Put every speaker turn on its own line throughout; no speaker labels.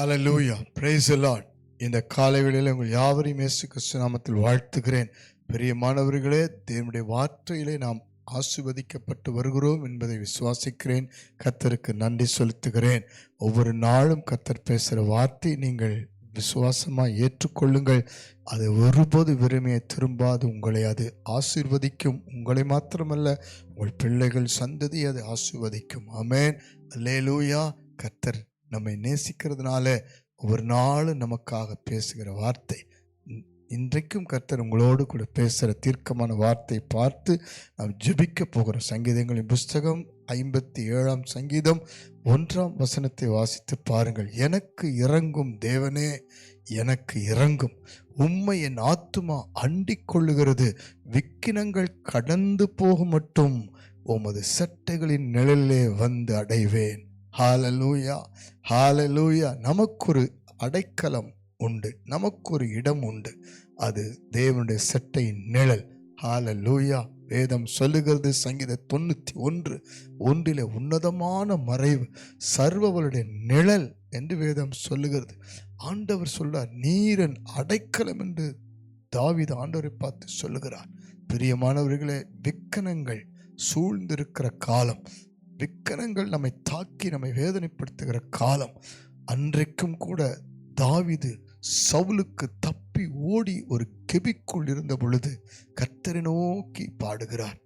ஹாலலூயா praise Lord இந்த காலை வேளையில் உங்கள் யாவரையும் இயேசு கிறிஸ்து நாமத்தில் வாழ்த்துகிறேன். பிரியமானவர்களே தேவனுடைய வார்த்தையிலே நாம் ஆசிர்வதிக்கப்பட்டு வருகிறோம் என்பதை விசுவாசிக்கிறேன். கத்தருக்கு நன்றி செலுத்துகிறேன். ஒவ்வொரு நாளும் கத்தர் பேசுகிற வார்த்தை நீங்கள் விசுவாசமாக ஏற்றுக்கொள்ளுங்கள். அது ஒருபோது வெறுமையை திரும்பாது. உங்களை அது ஆசிர்வதிக்கும். உங்களை மாத்திரமல்ல உங்கள் பிள்ளைகள் சந்ததி அது ஆசீர்வதிக்கும். அமேன் லேலூயா கத்தர் நம்மை நேசிக்கிறதுனால ஒவ்வொரு நாளும் நமக்காக பேசுகிற வார்த்தை. இன்றைக்கும் கர்த்தர் உங்களோடு கூட பேசுகிற தீர்க்கமான வார்த்தை பார்த்து நாம் ஜெபிக்க போகிற சங்கீதங்களின் புஸ்தகம் ஐம்பத்தி ஏழாம் சங்கீதம் ஒன்றாம் வசனத்தை வாசித்து பாருங்கள். எனக்கு இறங்கும் தேவனே எனக்கு இறங்கும். உம்மை என் ஆத்துமா அண்டிக் கொள்ளுகிறது விக்கினங்கள் கடந்து போக மட்டும் உமது சட்டைகளின் நிழலிலே வந்து அடைவேன். ஹாலலூயா ஹாலலூயா நமக்கொரு அடைக்கலம் உண்டு நமக்கொரு இடம் உண்டு. அது தேவனுடைய சட்டையின் நிழல். ஹாலலூயா வேதம் சொல்லுகிறது சங்கீத தொண்ணூற்றி ஒன்று ஒன்றிலே உன்னதமான மறைவு சர்வவருடைய நிழல் என்று வேதம் சொல்லுகிறது. ஆண்டவர் சொல்றார் நீரன் அடைக்கலம் என்று தாவித ஆண்டவரை பார்த்து சொல்லுகிறார். பிரியமானவர்களே விக்கனங்கள் சூழ்ந்திருக்கிற காலம் விக்கனங்கள் நம்மை தாக்கி நம்மை வேதனைப்படுத்துகிற காலம். அன்றைக்கும் கூட தாவிது சவுலுக்கு தப்பி ஓடி ஒரு கெபிக்குள் இருந்த பொழுது கத்தரை நோக்கி பாடுகிறார்.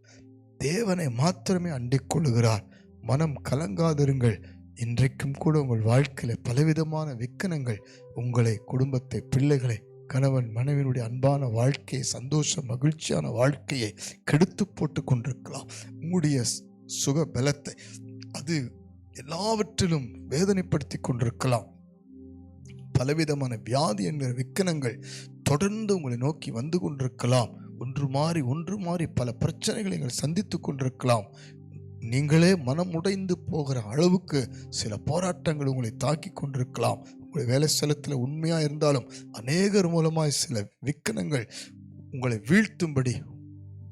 தேவனை மாத்திரமே அண்டிக்கொள்ளுகிறார் மனம் கலங்காதிருங்கள். இன்றைக்கும் கூட உங்கள் வாழ்க்கையில் பலவிதமான விக்கனங்கள் உங்களை குடும்பத்தை பிள்ளைகளை கணவன் மனைவியினுடைய அன்பான வாழ்க்கையை சந்தோஷ மகிழ்ச்சியான வாழ்க்கையை கெடுத்து போட்டு கொண்டிருக்கலாம். உங்களுடைய சுக பலத்தை அது எல்லாவற்றிலும் வேதனைப்படுத்தி கொண்டிருக்கலாம். பலவிதமான வியாதி என்கிற விக்கனங்கள் தொடர்ந்து உங்களை நோக்கி வந்து கொண்டிருக்கலாம். ஒன்று மாறி ஒன்று மாறி பல பிரச்சனைகளை நீங்கள் சந்தித்து கொண்டிருக்கலாம். நீங்களே மனமுடைந்து போகிற அளவுக்கு சில போராட்டங்கள் உங்களை தாக்கி கொண்டிருக்கலாம். உங்களுடைய வேலை ஸ்தலத்தில் உண்மையாக இருந்தாலும் அநேகர் மூலமாய் சில விக்கனங்கள் உங்களை வீழ்த்தும்படி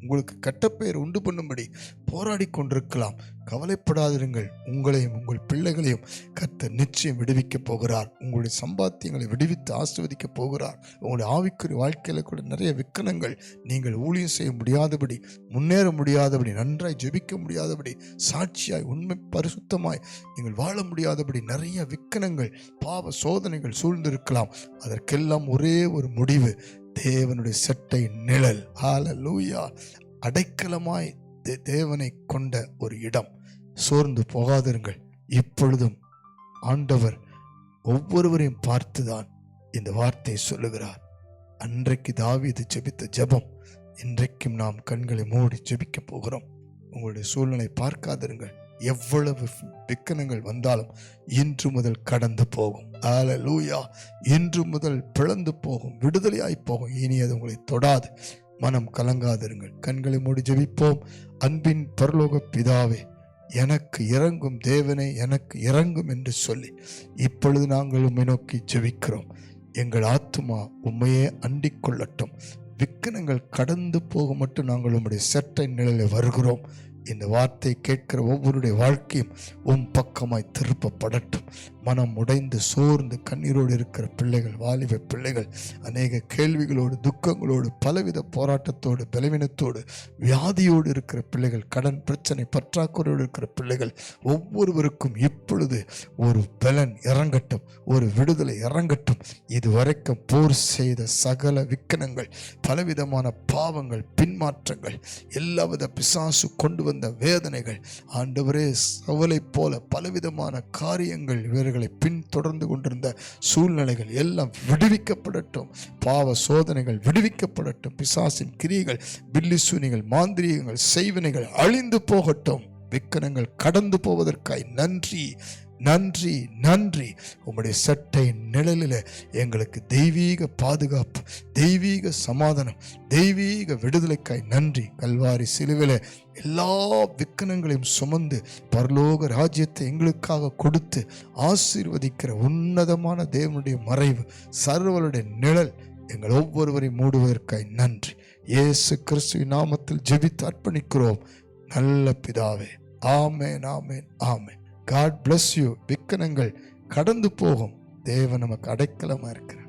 உங்களுக்கு கட்டப்பெயர் உண்டு பண்ணும்படி போராடி கொண்டிருக்கலாம். கவலைப்படாதிருங்கள். உங்களையும் உங்கள் பிள்ளைகளையும் கத்த நிச்சயம் விடுவிக்கப் போகிறார். உங்களுடைய சம்பாத்தியங்களை விடுவித்து ஆசிர்வதிக்கப் போகிறார். உங்களுடைய ஆவிக்குரிய வாழ்க்கையில் கூட நிறைய விக்கனங்கள் நீங்கள் ஊழியம் செய்ய முடியாதபடி முன்னேற முடியாதபடி நன்றாய் ஜெபிக்க முடியாதபடி சாட்சியாய் உண்மை பரிசுத்தமாய் நீங்கள் வாழ முடியாதபடி நிறைய விக்கனங்கள் பாவ சோதனைகள் சூழ்ந்திருக்கலாம். அதற்கெல்லாம் ஒரே ஒரு முடிவு. தேவனுடைய செட்டை நிழல். ஆல லூயா அடைக்கலமாய் தே- தேவனை கொண்ட ஒரு இடம். சோர்ந்து போகாதிருங்கள். இப்பொழுதும் ஆண்டவர் ஒவ்வொருவரையும் பார்த்துதான் இந்த வார்த்தையை சொல்லுகிறார். அன்றைக்கு தாவீது ஜெபித்த ஜெபம் இன்றைக்கும் நாம் கண்களை மூடி ஜெபிக்க போகிறோம். உங்களுடைய சூழ்நிலை பார்க்காதிருங்கள். எவ்வளவு விக்கனங்கள் வந்தாலும் இன்று முதல் கடந்து போகும். லூயா இன்று முதல் பிளந்து போகும். விடுதலையாய் போகும். இனி அது உங்களை தொடாது. மனம் கலங்காதிருங்கள். கண்களை மூடி ஜெபிப்போம். அன்பின் பரலோக பிதாவே எனக்கு இறங்கும் தேவனை எனக்கு இறங்கும் என்று சொல்லி இப்பொழுது நாங்கள் உம்மை நோக்கி ஜெபிக்கிறோம். எங்கள் ஆத்துமா உண்மையே அண்டிக் கொள்ளட்டும். விக்கனங்கள் கடந்து போக மட்டும் நாங்கள் உம்முடைய செட்டை நிலையில் வருகிறோம். இந்த வார்த்தை கேட்கிற ஒவ்வொருடைய வாழ்க்கையும் உம் பக்கமாய் திருப்பப்படட்டும். மனம் உடைந்து சோர்ந்து கண்ணீரோடு இருக்கிற பிள்ளைகள் வாலிப பிள்ளைகள் அநேக கேள்விகளோடு துக்கங்களோடு பலவித போராட்டத்தோடு பலவீனத்தோடு வியாதியோடு இருக்கிற பிள்ளைகள் கடன் பிரச்சனை பற்றாக்குறையோடு இருக்கிற பிள்ளைகள் ஒவ்வொருவருக்கும் இப்பொழுது ஒரு பலன் இறங்கட்டும் ஒரு விடுதலை இறங்கட்டும். இதுவரைக்கும் போர் செய்த சகல விக்கனங்கள் பலவிதமான பாவங்கள் பின் ஏமாற்றங்கள் எல்லாவித பிசாசு கொண்டு வந்த வேதனைகள் ஆண்டவரே சவலை போல பலவிதமான காரியங்கள் இவர்களை பின்தொடர்ந்து கொண்டிருந்த சூழ்நிலைகள் எல்லாம் விடுவிக்கப்படட்டும். பாவ சோதனைகள் விடுவிக்கப்படட்டும். பிசாசின் கிரியைகள் பில்லிசூனிகள் மாந்திரீகங்கள் செய்வினைகள் அழிந்து போகட்டும். விக்கனங்கள் கடந்து போவதற்காய் நன்றி. நன்றி நன்றி. உம்முடைய சட்டை நிழலில் எங்களுக்கு தெய்வீக பாதுகாப்பு தெய்வீக சமாதானம் தெய்வீக விடுதலைக்காய் நன்றி. கல்வாரி சிலுவில் எல்லா விக்கனங்களையும் சுமந்து பரலோக ராஜ்யத்தை எங்களுக்காக கொடுத்து ஆசீர்வதிக்கிற உன்னதமான தேவனுடைய மறைவு சர்வருடைய நிழல் எங்கள் ஒவ்வொருவரையும் மூடுவதற்காய் நன்றி. இயேசு கிறிஸ்துவின் நாமத்தில் ஜெபித்து அர்ப்பணிக்கிறோம். நல்ல பிதாவே. ஆமேன் ஆமேன் ஆமேன். காட் பிளஸ் யூ விக்கனங்கள் கடந்து போகும். தேவன் நமக்கு அடைக்கலமாக இருக்கிறார்.